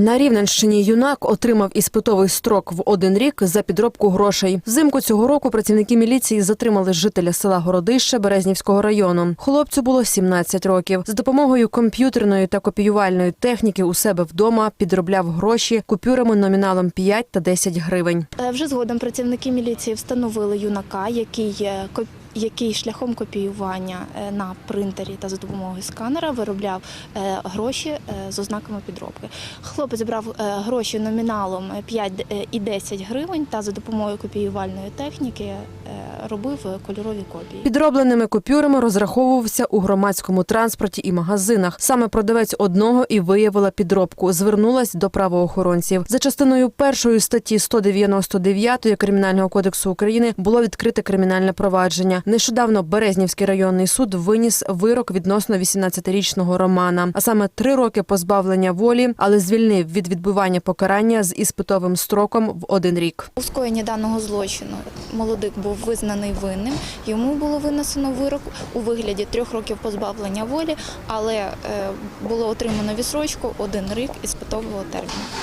На Рівненщині юнак отримав іспитовий строк в один рік за підробку грошей. Взимку цього року працівники міліції затримали жителя села Городище Березнівського району. Хлопцю було 17 років. З допомогою комп'ютерної та копіювальної техніки у себе вдома підробляв гроші купюрами номіналом 5 та 10 гривень. Е, Вже згодом працівники міліції встановили юнака, який е, який шляхом копіювання е, на принтері та за допомогою сканера виробляв е, гроші е, з ознаками підробки. Хлопець брав гроші номіналом 5 і 10 гривень та за допомогою копіювальної техніки робив кольорові копії. Підробленими купюрами розраховувався у громадському транспорті і магазинах. Саме продавець одного і виявила підробку. Звернулась до правоохоронців. За частиною першої статті 199 Кримінального кодексу України було відкрите кримінальне провадження. Нещодавно Березнівський районний суд виніс вирок відносно 18-річного Романа, а саме три роки позбавлення волі, але звільнив від відбування покарання з іспитовим строком в один рік. У скоєнні даного злочину молодик був визнаний винним. Йому було винесено вирок у вигляді трьох років позбавлення волі, але е, було отримано відсрочку один рік іспитового терміну.